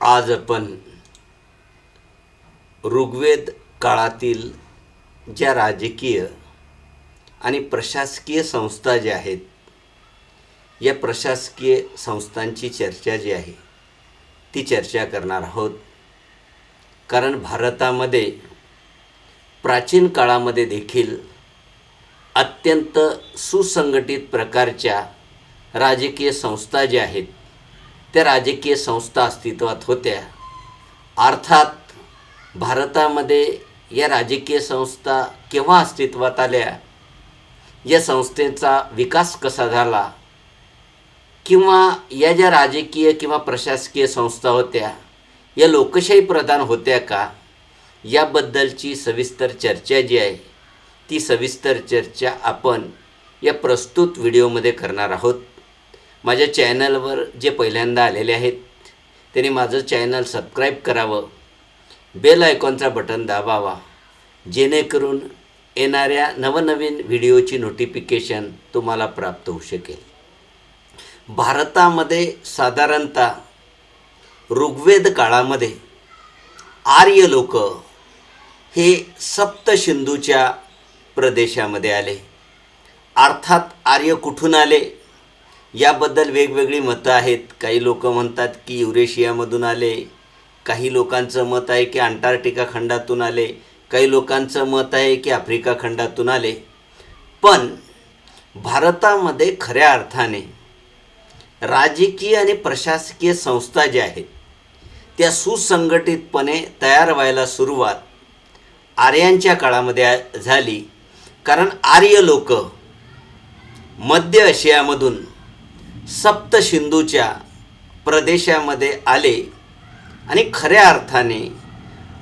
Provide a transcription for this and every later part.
आज आपण ऋग्वेद काळातील ज्या राजकीय आणि प्रशासकीय संस्था ज्या आहेत या प्रशासकीय संस्थांची चर्चा जी आहे ती चर्चा करणार आहोत. कारण भारतामध्ये प्राचीन काळामध्ये देखील अत्यंत सुसंघटित प्रकारच्या राजकीय संस्था ज्या आहेत त्या राजकीय संस्था अस्तित्वात होत्या. अर्थात भारतामध्ये या राजकीय संस्था केव्हा अस्तित्वात आल्या? या संस्थेचा विकास कसा झाला? किंवा या ज्या राजकीय किंवा प्रशासकीय संस्था होत्या या लोकशाही प्रधान होत्या का? याबद्दलची सविस्तर चर्चा जी आहे ती सविस्तर चर्चा आपण या प्रस्तुत व्हिडिओमध्ये करणार आहोत. माझ्या चॅनलवर जे पहिल्यांदा आलेले आहेत त्यांनी माझं चॅनल सबस्क्राईब करावं बेल आयकॉनचा बटन दाबावा जेणेकरून येणाऱ्या नवनवीन व्हिडिओची नोटिफिकेशन तुम्हाला प्राप्त होऊ शकेल. भारतामध्ये साधारणतः ऋग्वेद काळामध्ये आर्य लोक हे सप्तसिंधूच्या प्रदेशामध्ये आले. अर्थात आर्य कुठून आले? याबद्दल वेगवेगळी मतं आहेत. काही लोक म्हणतात की युरेशियामधून आले. काही लोकांचं मत आहे की अंटार्क्टिका खंडातून आले. काही लोकांचं मत आहे की आफ्रिका खंडातून आले. पण भारतामध्ये खऱ्या अर्थाने राजकीय आणि प्रशासकीय संस्था ज्या आहेत त्या सुसंघटितपणे तयार व्हायला सुरुवात आर्यांच्या काळामध्ये झाली. कारण आर्य लोक मध्य आशियामधून सप्तसिंधूच्या प्रदेशामध्ये आले आणि खऱ्या अर्थाने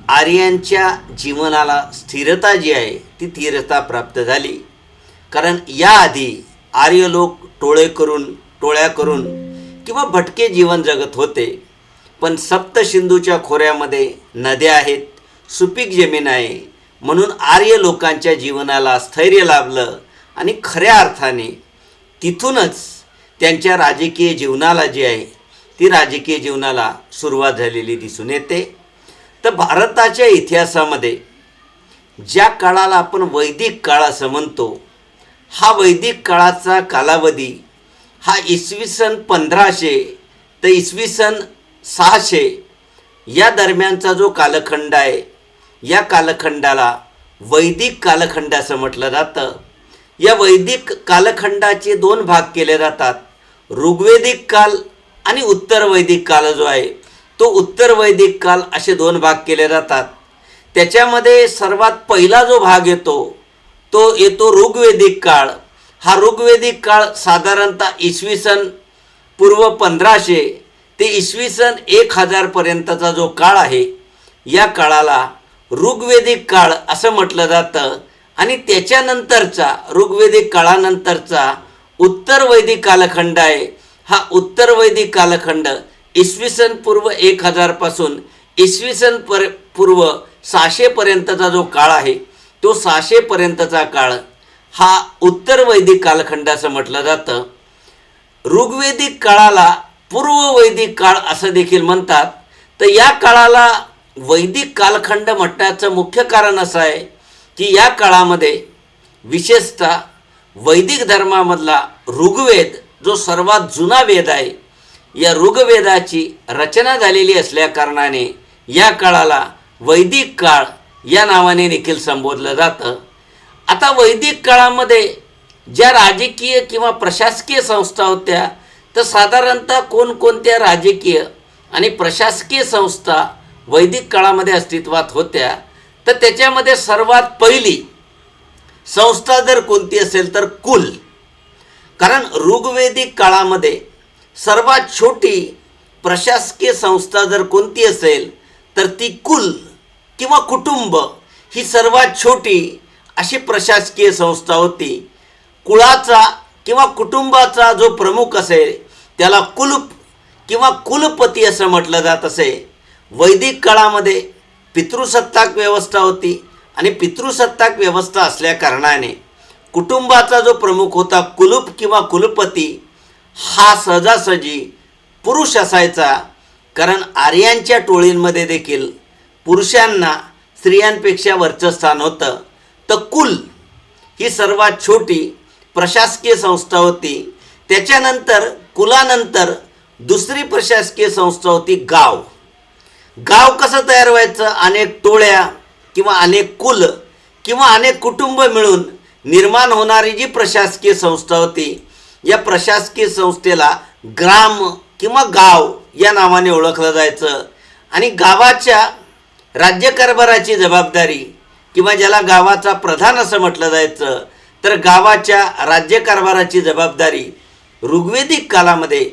आर्यांच्या जीवनाला स्थिरता जी आहे ती स्थिरता प्राप्त झाली. कारण याआधी आर्य लोक टोळे करून टोळ्या करून किंवा भटके जीवन जगत होते. पण सप्तसिंधूच्या खोऱ्यामध्ये नद्या आहेत सुपीक जमीन आहे म्हणून आर्य लोकांच्या जीवनाला स्थैर्य लाभलं आणि खऱ्या अर्थाने तिथूनच त्यांच्या राजकीय जीवनाला जी आहे ती राजकीय जीवनाला सुरुवात झालेली दिसून येते. तर भारताच्या इतिहासामध्ये ज्या काळाला आपण वैदिक काळ असं म्हणतो हा वैदिक काळाचा कालावधी हा इसवी सन पंधराशे तर इसवी सन सहाशे या दरम्यानचा जो कालखंड आहे या कालखंडाला वैदिक कालखंड असं म्हटलं जातं. या वैदिक कालखंडाचे दोन भाग केले जातात. ऋग्वेदिक काल आणि उत्तर वैदिक काल जो आहे तो उत्तर वैदिक काल असे दोन भाग केले जातात. त्याच्यामध्ये सर्वात पहिला जो भाग येतो तो येतो ऋग्वेदिक काळ. हा ऋग्वेदिक काळ साधारणतः इसवी सन पूर्व पंधराशे ते इसवी सन एक हजारपर्यंतचा जो काळ आहे या काळाला ऋग्वेदिक काळ असं म्हटलं जातं. आणि त्याच्यानंतरचा ऋग्वेदिक काळानंतरचा उत्तर वैदिक कालखंड आहे. हा उत्तर वैदिक कालखंड इसवी सन पूर्व एक हजारपासून इसवी सन पर पूर्व सहाशेपर्यंतचा जो काळ आहे तो सहाशेपर्यंतचा काळ हा उत्तर वैदिक कालखंड असं म्हटलं जातं. ऋग्वेदिक काळाला पूर्व वैदिक काळ असं देखील म्हणतात. तर या काळाला वैदिक कालखंड म्हटण्याचं मुख्य कारण असं आहे की या काळामध्ये विशेषतः वैदिक धर्मामधला ऋग्वेद जो सर्वात जुना वेद आहे या ऋग्वेदाची रचना झालेली असल्याकारणाने या काळाला वैदिक काळ या नावाने देखील संबोधलं जातं. आता वैदिक काळामध्ये ज्या राजकीय किंवा प्रशासकीय संस्था होत्या तर साधारणतः कोणकोणत्या राजकीय आणि प्रशासकीय संस्था वैदिक काळामध्ये अस्तित्वात होत्या तर त्याच्यामध्ये सर्वात पहिली संस्था जर कोणती असेल तर कुल. कारण ऋग्वेदिक काळामध्ये सर्वात छोटी प्रशासकीय संस्था जर कोणती असेल तर ती कुल किंवा कुटुंब ही सर्वात छोटी अशी प्रशासकीय संस्था होती. कुळाचा किंवा कुटुंबाचा जो प्रमुख असेल त्याला कुलप किंवा कुलपती असं म्हटलं जात असे. वैदिक काळामध्ये पितृसत्ताक व्यवस्था होती आणि पितृसत्ताक व्यवस्था असल्याकारणाने कुटुंबाचा जो प्रमुख होता कुलूप किंवा कुलपती हा सहजासहजी पुरुष असायचा. कारण आर्यांच्या टोळींमध्ये देखील पुरुषांना स्त्रियांपेक्षा वरचं स्थान होतं. तर कुल ही सर्वात छोटी प्रशासकीय संस्था होती. त्याच्यानंतर कुलानंतर दुसरी प्रशासकीय संस्था होती गाव. गाव कसं तयार व्हायचं? अनेक टोळ्या किंवा अनेक कुल किंवा अनेक कुटुंब मिळून निर्माण होणारी जी प्रशासकीय संस्था होती या प्रशासकीय संस्थेला ग्राम किंवा गाव या नावाने ओळखलं जायचं. आणि गावाच्या राज्यकारभाराची जबाबदारी किंवा ज्याला गावाचा प्रधान असं म्हटलं जायचं तर गावाच्या राज्यकारभाराची जबाबदारी ऋग्वेदिक कालामध्ये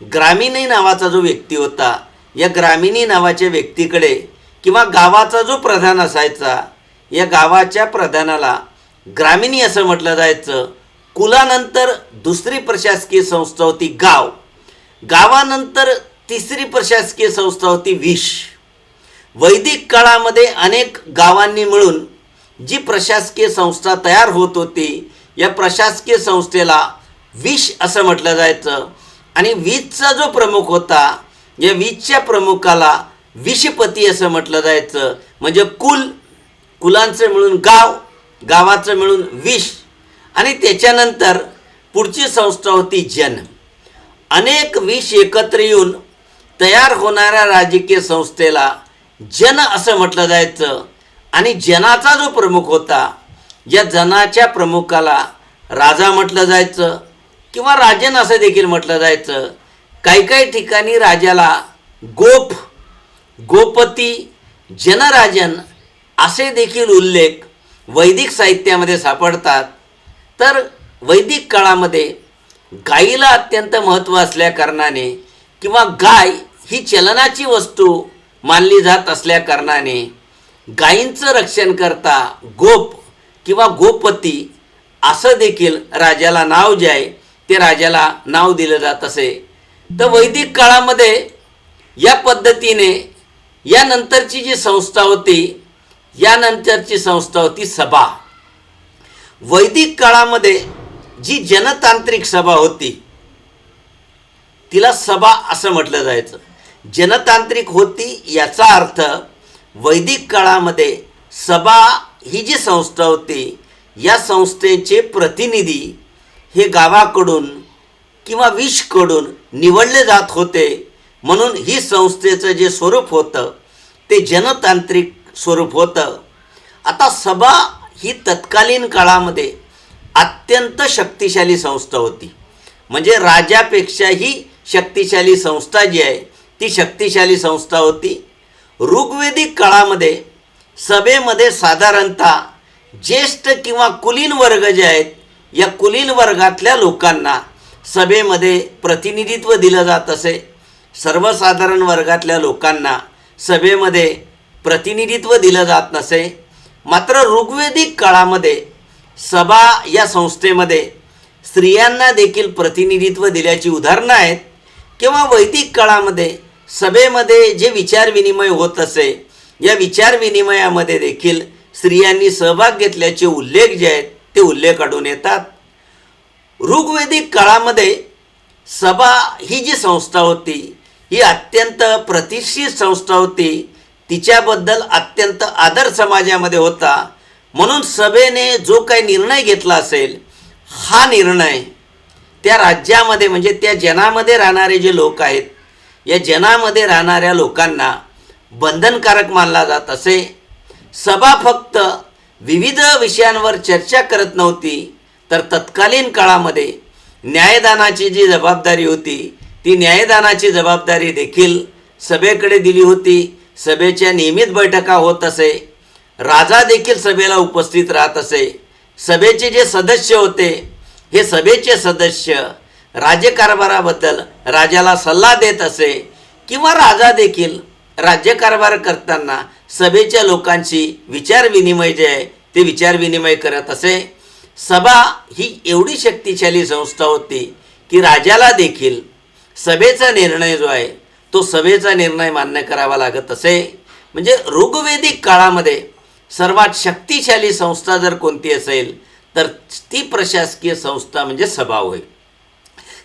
ग्रामीण नावाचा जो व्यक्ती होता या ग्रामिणी नावाच्या व्यक्तीकडे किंवा गावाचा जो प्रधान असायचा या गावाच्या प्रधानाला ग्रामिणी असं म्हटलं जायचं. कुलानंतर दुसरी प्रशासकीय संस्था होती गाव. गावानंतर तिसरी प्रशासकीय संस्था होती विष. वैदिक काळामध्ये अनेक गावांनी मिळून जी प्रशासकीय संस्था तयार होत होती या प्रशासकीय संस्थेला विष असं म्हटलं जायचं. आणि वीजचा जो प्रमुख होता या वीजच्या प्रमुखाला विषपती असं म्हटलं जायचं. म्हणजे कुल कुलांचं मिळून गाव गावाचं मिळून विष. आणि त्याच्यानंतर पुढची संस्था होती जन. अनेक विष एकत्र येऊन तयार होणाऱ्या राजकीय संस्थेला जन असं म्हटलं जायचं. आणि जनाचा जो प्रमुख होता या जनाच्या प्रमुखाला राजा म्हटलं जायचं किंवा राजन असं देखील म्हटलं जायचं. काही काही ठिकाणी राजाला गोप गोपती जनराजन असे देखील उल्लेख वैदिक साहित्यामध्ये सापडतात. तर वैदिक काळामध्ये गाईला अत्यंत महत्त्व असल्याकारणाने किंवा गाय ही चलनाची वस्तू मानली जात असल्याकारणाने गायींचं रक्षण करता गोप किंवा गोपती असं देखील राजाला नाव जे आहे ते राजाला नाव दिलं जात असे. तर वैदिक काळामध्ये या पद्धतीने यानंतरची जी संस्था होती यानंतरची संस्था होती सभा. वैदिक काळामध्ये जी जनतांत्रिक सभा होती तिला सभा असं म्हटलं जायचं. जनतांत्रिक होती याचा अर्थ वैदिक काळामध्ये सभा ही जी संस्था होती या संस्थेचे प्रतिनिधी हे गावाकडून किंवा विषकडून निवडले जात होते म्हणून ही संस्थेचं जे स्वरूप होतं ते जनतांत्रिक स्वरूप होतं. आता सभा ही तत्कालीन काळामध्ये अत्यंत शक्तिशाली संस्था होती. म्हणजे राजापेक्षाही शक्तिशाली संस्था जी आहे ती शक्तिशाली संस्था होती. ऋग्वेदिक काळामध्ये सभेमध्ये साधारणतः ज्येष्ठ किंवा कुलीन वर्ग जे आहेत या कुलीन वर्गातल्या लोकांना सभेमध्ये प्रतिनिधित्व दिलं जात असे. सर्वसाधारण वर्गातल्या लोकांना सभेमध्ये प्रतिनिधित्व दिलं जात नसे. मात्र ऋग्वेदिक काळामध्ये सभा या संस्थेमध्ये स्त्रियांना देखील प्रतिनिधित्व दिल्याची उदाहरणं आहेत. किंवा वैदिक काळामध्ये सभेमध्ये जे विचारविनिमय होत असे या विचारविनिमयामध्ये देखील स्त्रियांनी सहभाग घेतल्याचे उल्लेख जे आहेत ते उल्लेख आढळून येतात. ऋग्वेदिक काळामध्ये सभा ही जी संस्था होती ही अत्यंत प्रतिष्ठित संस्था होती. तिच्याबद्दल अत्यंत आदर समाजामध्ये होता. म्हणून सभेने जो काही निर्णय घेतला असेल हा निर्णय त्या राज्यामध्ये म्हणजे त्या जनामध्ये राहणारे जे लोक आहेत या जनामध्ये राहणाऱ्या लोकांना बंधनकारक मानला जात असे. सभा फक्त विविध विषयांवर चर्चा करत नव्हती. तर तत्कालीन काळामध्ये न्यायदानाची जी जबाबदारी होती ती न्यायदानाची जबाबदारी देखील सभेकडे दिली होती. सभेच्या नियमित बैठका होत असे. राजा देखील सभेला उपस्थित राहत असे. सभेचे जे सदस्य होते हे सभेचे सदस्य राज्यकारभाराबद्दल राजाला सल्ला देत असे किंवा राजा देखील राज्यकारभार करताना सभेच्या लोकांशी विचारविनिमय जे आहे ते विचारविनिमय करत असे. सभा ही एवढी शक्तिशाली संस्था होती की राजाला देखील सभेचा निर्णय जो आहे तो सभेचा निर्णय मान्य करावा लागत असे. म्हणजे ऋग्वेदिक काळामध्ये सर्वात शक्तिशाली संस्था जर कोणती असेल तर ती प्रशासकीय संस्था म्हणजे सभा होय.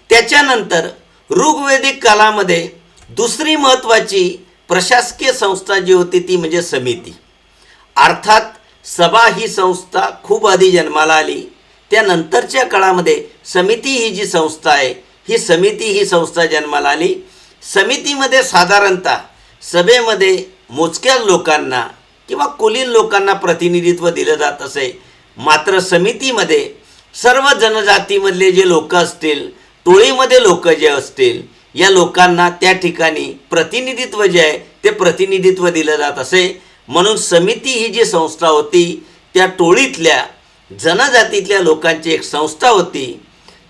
त्याच्यानंतर ऋग्वेदिक काळामध्ये दुसरी महत्त्वाची प्रशासकीय संस्था जी होती ती म्हणजे समिती. अर्थात सभा ही संस्था खूप आधी जन्माला आली. त्यानंतरच्या काळामध्ये समिती ही जी संस्था आहे ही समिती ही संस्था जन्माला आली. समितीमध्ये साधारणतः सभेमध्ये मोजक्या लोकांना किंवा कुलीन लोकांना प्रतिनिधित्व दिलं जात असे. मात्र समितीमध्ये सर्व जनजातीमधले जे लोक असतील टोळीमध्ये लोक जे असतील या लोकांना त्या ठिकाणी प्रतिनिधित्व जे आहे ते प्रतिनिधित्व दिलं जात असे. म्हणून समिती ही जी संस्था होती त्या टोळीतल्या जनजातीतल्या लोकांची एक संस्था होती.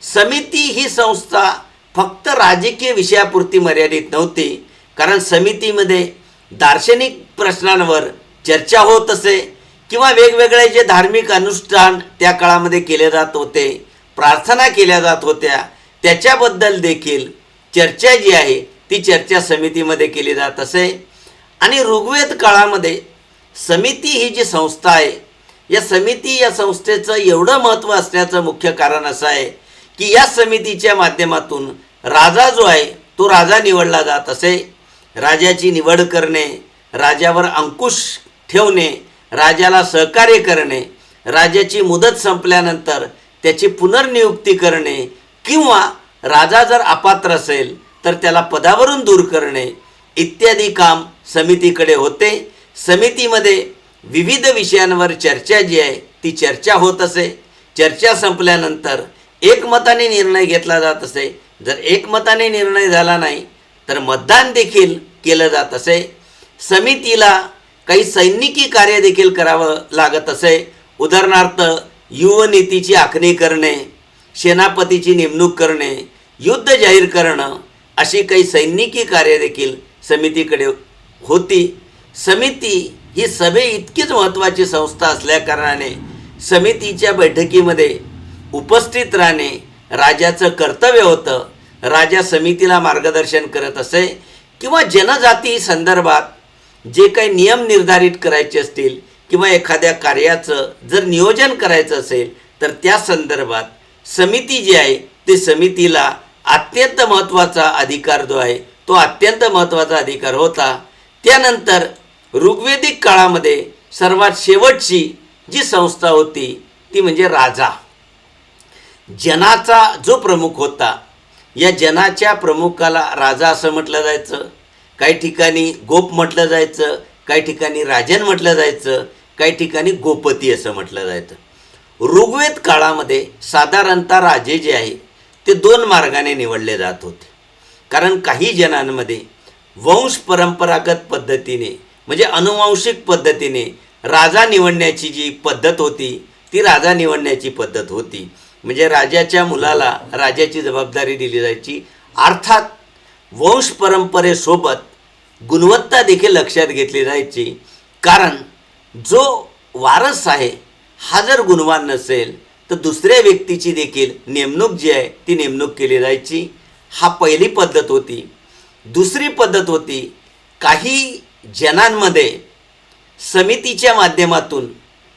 समिती ही संस्था फक्त राजकीय विषयापुरती मर्यादित नव्हती कारण समितीमध्ये दार्शनिक प्रश्नांवर चर्चा होत असे किंवा वेगवेगळे जे धार्मिक अनुष्ठान त्या काळामध्ये केले जात होते प्रार्थना केल्या जात होत्या त्याच्याबद्दल देखील चर्चा जी आहे ती चर्चा समितीमध्ये केली जात असे. आणि ऋग्वेद काळामध्ये समिती ही जी संस्था आहे या समिती या संस्थेचं एवढं महत्त्व असण्याचं मुख्य कारण असं आहे की या समितीच्या माध्यमातून राजा जो आहे तो राजा निवडला जात असे. राजाची निवड करणे राजावर अंकुश ठेवणे राजाला सहकार्य करणे राजाची मुदत संपल्यानंतर त्याची पुनर्नियुक्ती करणे किंवा राजा जर अपात्र असेल तर त्याला पदावरून दूर करणे इत्यादी काम समितीकडे होते. समितीमध्ये विविध विषयांवर चर्चा जी आहे ती चर्चा होत असे. चर्चा संपल्यानंतर एकमताने निर्णय घेतला जात असे. जर एकमताने निर्णय झाला नाही तर मतदान देखील केलं जात असे. समितीला काही सैनिकी कार्य देखील करावं लागत असे. उदाहरणार्थ युवनीतीची आखणी करणे सेनापतीची नेमणूक करणे युद्ध जाहीर करणं अशी काही सैनिकी कार्य देखील समितीकडे होती. समिती ही सभे इतकीच महत्त्वाची संस्था असल्याकारणाने समितीच्या बैठकीमध्ये उपस्थित राहणे राजाचं कर्तव्य होतं. राजा समितीला मार्गदर्शन करत असे किंवा जनजाती संदर्भात जे काही नियम निर्धारित करायचे असतील किंवा एखाद्या कार्याचं जर नियोजन करायचं असेल तर त्या संदर्भात समिती जी आहे ते समितीला अत्यंत महत्त्वाचा अधिकार जो आहे तो अत्यंत महत्त्वाचा अधिकार होता. त्यानंतर ऋग्वेदिक काळामध्ये सर्वात शेवटची जी संस्था होती ती म्हणजे राजा. जनाचा जो प्रमुख होता या जनाच्या प्रमुखाला राजा असं म्हटलं जायचं. काही ठिकाणी गोप म्हटलं जायचं काही ठिकाणी राजन म्हटलं जायचं काही ठिकाणी गोपती असं म्हटलं जायचं. ऋग्वेद काळामध्ये साधारणतः राजे जे आहे ते दोन मार्गाने निवडले जात होते. कारण काही जनांमध्ये वंश परंपरागत पद्धतीने म्हणजे अनुवांशिक पद्धतीने राजा निवडण्याची जी पद्धत होती ती राजा निवडण्याची पद्धत होती. म्हणजे राजाच्या मुलाला राजाची जबाबदारी दिली जायची. अर्थात वंश परंपरेसोबत गुणवत्ता देखील लक्षात घेतली जायची. कारण जो वारस आहे हा जर गुणवान नसेल तर दुसऱ्या व्यक्तीची देखील नेमणूक जी आहे ती नेमणूक केली जायची. हा पहिली पद्धत होती. दुसरी पद्धत होती काही जनांमध्ये समितीच्या माध्यमातून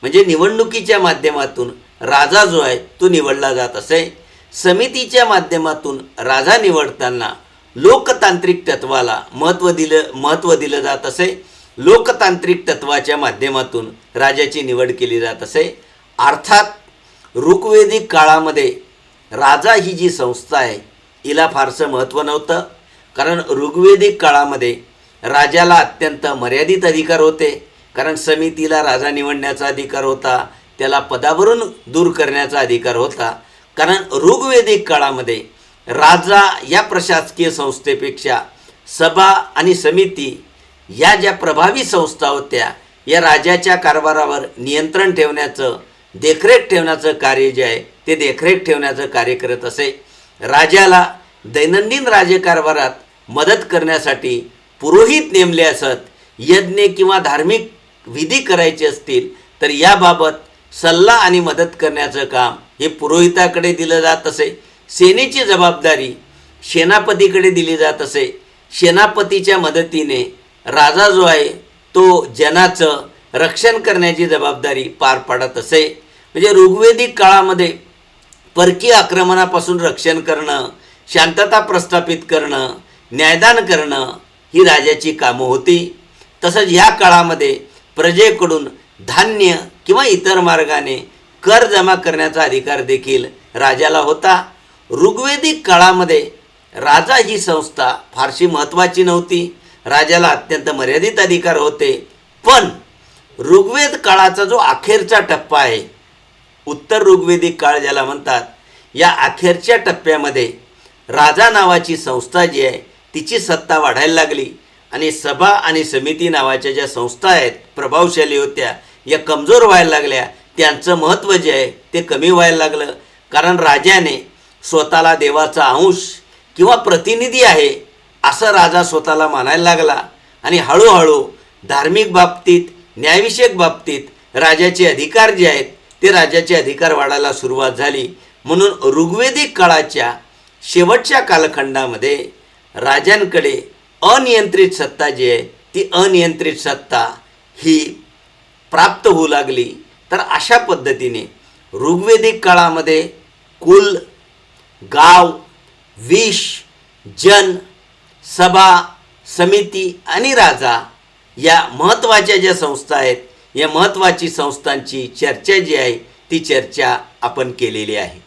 म्हणजे निवडणुकीच्या माध्यमातून राजा जो आहे तो निवडला जात असे. समितीच्या माध्यमातून राजा निवडताना लोकतांत्रिक तत्वाला महत्त्व दिलं महत्त्व दिलं जात असे. लोकतांत्रिक तत्वाच्या माध्यमातून राजाची निवड केली जात असे. अर्थात ऋग्वेदिक काळामध्ये राजा ही जी संस्था आहे हिला फारसं महत्त्व नव्हतं. कारण ऋग्वेदिक काळामध्ये राजाला अत्यंत मर्यादित अधिकार होते. कारण समितीला राजा निवडण्याचा अधिकार होता त्याला पदावरून दूर करण्याचा अधिकार होता. कारण ऋग्वेदिक काळामध्ये राजा या प्रशासकीय संस्थेपेक्षा सभा आणि समिती या ज्या प्रभावी संस्था होत्या या राजाच्या कारभारावर नियंत्रण ठेवण्याचं देखरेख ठेवण्याचं कार्य जे आहे ते देखरेख ठेवण्याचं कार्य करत असे. राजाला दैनंदिन राजकारभारात मदत करण्यासाठी पुरोहित नेमले असत यज्ञ किंवा धार्मिक विधी करायचे असतील तर याबाबत सल्ला आणि मदत करण्याचं काम हे पुरोहिताकडे दिलं जात असे. सेनेची जबाबदारी सेनापतीकडे दिली जात असे. सेनापतीच्या मदतीने राजा जो आहे तो जनाचं रक्षण करण्याची जबाबदारी पार पाडत असे. म्हणजे ऋग्वेदिक काळामध्ये परकीय आक्रमणापासून रक्षण करणं शांतता प्रस्थापित करणं न्यायदान करणं ही राजाची कामं होती. तसंच या काळामध्ये प्रजेकडून धान्य किंवा इतर मार्गाने कर जमा करण्याचा अधिकार देखील राजाला होता. ऋग्वेदिक काळामध्ये राजा ही संस्था फारशी महत्त्वाची नव्हती. राजाला अत्यंत मर्यादित अधिकार होते. पण ऋग्वेद काळाचा जो अखेरचा टप्पा आहे उत्तर ऋग्वेदिक काळ ज्याला म्हणतात या अखेरच्या टप्प्यामध्ये राजा नावाची संस्था जी आहे तिची सत्ता वाढायला लागली. आणि सभा आणि समिती नावाच्या ज्या संस्था आहेत प्रभावशाली होत्या या कमजोर व्हायला लागल्या. त्यांचं महत्त्व जे आहे ते कमी व्हायला लागलं. कारण राजाने स्वतःला देवाचा अंश किंवा प्रतिनिधी आहे असं राजा स्वतःला मानायला लागला. आणि हळूहळू धार्मिक बाबतीत न्यायविषयक बाबतीत राजाचे अधिकार जे आहेत ते राजाचे अधिकार वाढायला सुरुवात झाली. म्हणून ऋग्वेदिक काळाच्या शेवटच्या कालखंडामध्ये राजांकडे अनियंत्रित सत्ता जी आहे ती अनियंत्रित सत्ता ही प्राप्त होऊ लागली. तर अशा पद्धतीने ऋग्वेदिक काळामध्ये कुल गाव विष जन सभा समिती आणि राजा या महत्त्वाच्या ज्या संस्था आहेत या महत्त्वाची संस्थांची चर्चा जी आहे ती चर्चा आपण केलेली आहे.